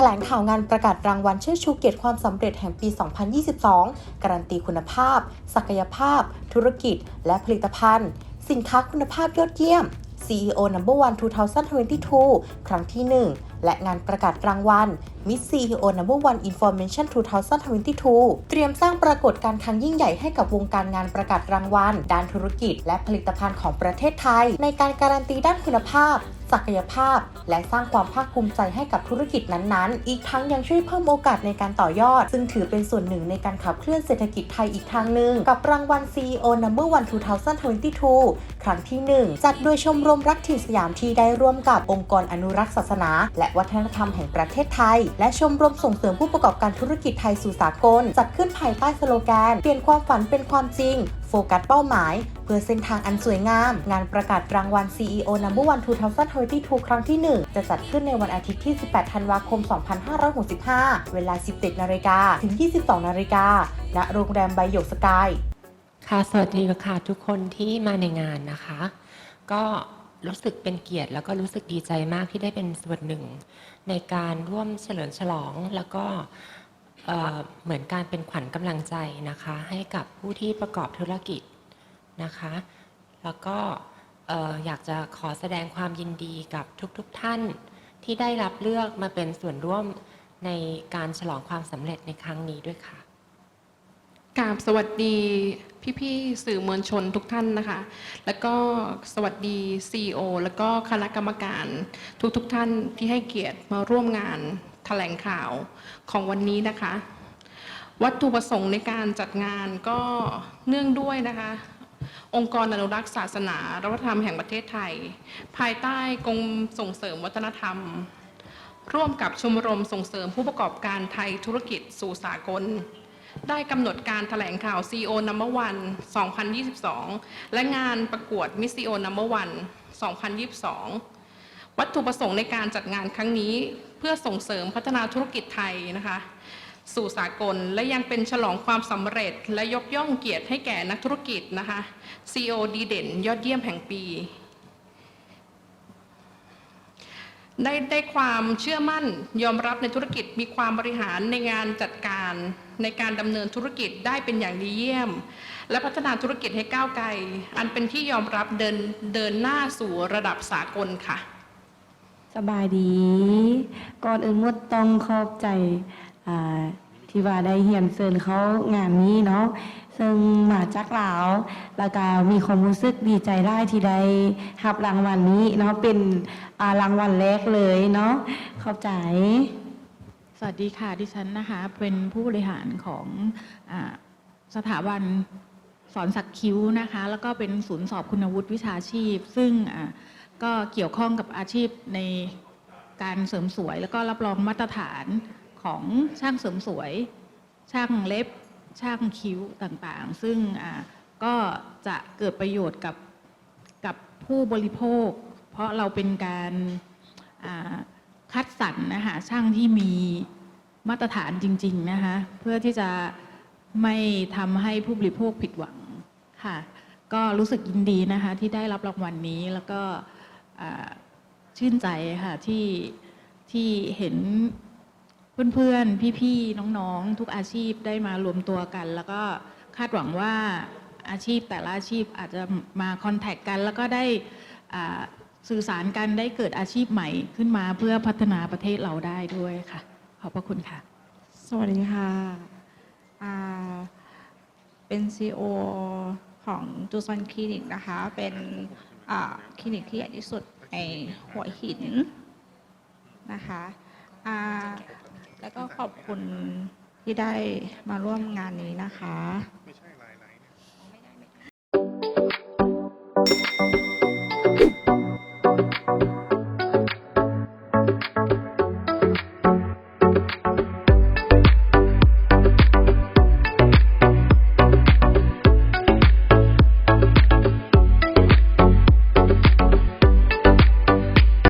แถลงข่าวงานประกาศรางวัลเชิดชูเกียรติความสำเร็จแห่งปี 2022 การันตีคุณภาพ ศักยภาพ ธุรกิจ และผลิตภัณฑ์ สินค้าคุณภาพยอดเยี่ยม CEO Number 1 2022 ครั้งที่ 1 และงานประกาศรางวัล Miss CEO Number 1 Information 2022 เตรียมสร้างปรากฏการณ์ครั้งยิ่งใหญ่ให้กับวงการงานประกาศรางวัล ด้านธุรกิจและผลิตภัณฑ์ของประเทศไทย ในการการันตีด้านคุณภาพ ศักยภาพ และสร้างความภาคภูมิใจให้กับธุรกิจนั้นๆ อีกทั้งยังช่วยเพิ่มโอกาสในการต่อยอด ซึ่งถือเป็นส่วนหนึ่งในการขับเคลื่อนเศรษฐกิจไทยอีกทางหนึ่ง กับรางวัล CEO No. 1 2022 ครั้งที่ 1 จัดโดยชมรมรักถิ่นสยามที่ได้ร่วมกับองค์กรอนุรักษ์ศาสนา และวัฒนธรรมแห่งประเทศไทย และชมรมส่งเสริมผู้ประกอบการธุรกิจไทยสู่สากล จัดขึ้นภายใต้สโลแกน เปลี่ยนความฝันเป็นความจริง โฟกัสเป้าหมาย เพื่อเส้นทางอันสวยงาม งานประกาศรางวัล CEO No. 1 2022 ครั้งที่ 1 จะจัดขึ้นในวันอาทิตย์ที่ 18 ธันวาคม 2565 เวลา 17 นาฬิกาถึง 22 นาฬิกาณโรงแรมใบหยกสกายค่ะสวัสดีค่ะทุกคนที่มาในงานนะคะ ก็รู้สึกเป็นเกียรติแล้วก็รู้สึกดีใจมากที่ได้เป็นส่วนหนึ่ง ในการร่วมเฉลิมฉลองแล้วก็ เหมือนการเป็นขวัญกำลังใจนะคะ ให้กับผู้ที่ประกอบธุรกิจนะคะ แล้วก็เอ่อยากจะขอแสดงความยินดีกับทุกๆทท่านที่ได้รับเลือกมาเป็นส่วนร่วมในการฉลองความสำเร็จในครั้งนี้ด้วยค่ะกราบสวัสดีพี่ๆสื่อมวลชนทุกท่านนะคะ แล้วก็สวัสดี CEO แล้วก็คณะกรรมการทุกๆทท่านที่ให้เกียรติมาร่วมงาน ถลงข่าวของวันนี้นะคะ วัตถุประสงค์ในการจัดงานก็เนื่องด้วยนะคะ องค์กรอนุรักษ์ศาสนาและวัฒนธรรมแห่งประเทศไทย ภายใต้กรมส่งเสริมวัฒนธรรม ร่วมกับชมรมส่งเสริมผู้ประกอบการไทยธุรกิจสู่สากล ได้กำหนดการแถลงข่าว CEO Number 1 2022 และงานประกวด Miss CEO Number 1 2022 วัตถุประสงค์ในการจัดงานครั้งนี้ เพื่อส่งเสริมพัฒนาธุรกิจไทยนะคะ สู่สากลและยังเป็นฉลองความสำเร็จ และยกย่องเกียรติให้แก่นักธุรกิจนะคะ CEO ดีเด่น ยอดเยี่ยมแห่งปีได้ได้ความเชื่อมั่นยอมรับในธุรกิจมีความบริหารในงานจัดการในการดำเนินธุรกิจได้เป็นอย่างดีเยี่ยม และพัฒนาธุรกิจให้ก้าวไกล อันเป็นที่ยอมรับเดินเดินหน้าสู่ระดับสากลค่ะ สบายดี ก่อนอื่นมดต้องขอบใจที่ว่าได้เฮียนเซินเขางานนี้เนาะซึ่งมาจากลาวแล้วก็มีความรู้สึกดีใจได้ที่ได้รับรางวัลนี้เนาะเป็นรางวัลแรกเลยเนาะขอบใจ สวัสดีค่ะดิฉันนะคะ เป็นผู้บริหารของอสถาบันสอนสักคิ้วนะคะ แล้วก็เป็นศูนย์สอบคุณวุฒิวิชาชีพ ซึ่งอ ก็เกี่ยวข้องกับอาชีพในการเสริมสวย แล้วก็รับรองมาตรฐานของช่างเสริมสวย ช่างเล็บ ช่างคิ้วต่างๆ ซึ่งก็จะเกิดประโยชน์กับกับผู้บริโภค เพราะเราเป็นการคัดสรรนะคะช่างที่มีมาตรฐานจริง ๆ นะคะ เพื่อที่จะไม่ทำให้ผู้บริโภคผิดหวังค่ะ ก็รู้สึกยินดีนะคะที่ได้รับรางวัลนนี้แล้วก็ ชื่นใจค่ะที่ที่เห็นเพื่อนๆ พี่ๆ น้องๆ ทุกอาชีพได้มารวมตัวกัน แล้วก็คาดหวังว่าอาชีพแต่ละอาชีพอาจจะมาคอนแทคกัน แล้วก็ได้สื่อสารกันได้เกิดอาชีพใหม่ขึ้นมาเพื่อพัฒนาประเทศเราได้ด้วยค่ะ ขอบพระคุณค่ะ สวัสดีค่ะเป็น CEO ของจูซอนคลินิกนะคะ เป็น คลินิกที่ใหญ่ที่สุดในหัวหินนะคะแล้วก็ขอบคุณที่ได้มาร่วมงานนี้นะคะ